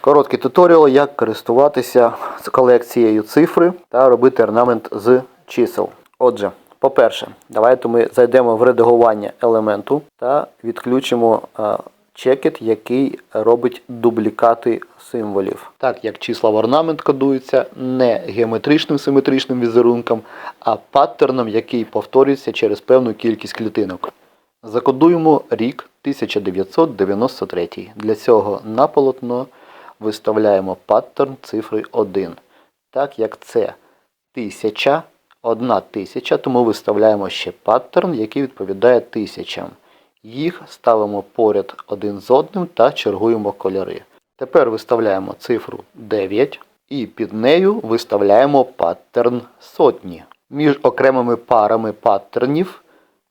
Короткий туторіал, як користуватися колекцією цифри та робити орнамент з чисел. Отже, по-перше, давайте ми зайдемо в редагування елементу та відключимо е, чекет, який робить дублікати символів. Так як числа в орнамент кодуються не геометричним симетричним візерунком, а паттерном, який повторюється через певну кількість клітинок. Закодуємо рік 1993. Для цього на полотно виставляємо паттерн цифри 1. Так як це тисяча, одна тисяча, тому виставляємо ще паттерн, який відповідає тисячам. Їх ставимо поряд один з одним та чергуємо кольори. Тепер виставляємо цифру 9 і під нею виставляємо паттерн сотні. Між окремими парами паттернів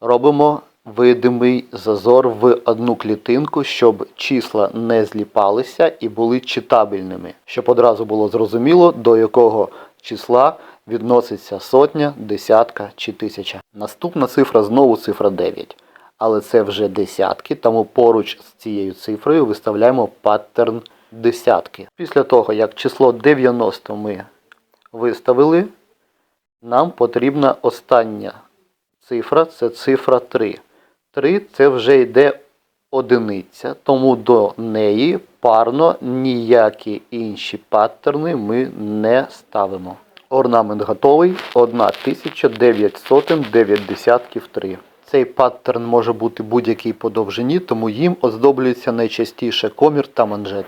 робимо видимий зазор в одну клітинку, щоб числа не зліпалися і були читабельними, щоб одразу було зрозуміло, до якого числа відноситься сотня, десятка чи тисяча. Наступна цифра знову цифра 9. Але це вже десятки, тому поруч з цією цифрою виставляємо паттерн десятки. Після того, як число 90 ми виставили, нам потрібна остання цифра це цифра 3. 3 це вже йде одиниця, тому до неї парно ніякі інші паттерни ми не ставимо. Орнамент готовий 1993. Цей паттерн може бути будь-який по довжині, тому їм оздоблюється найчастіше комір та манжет.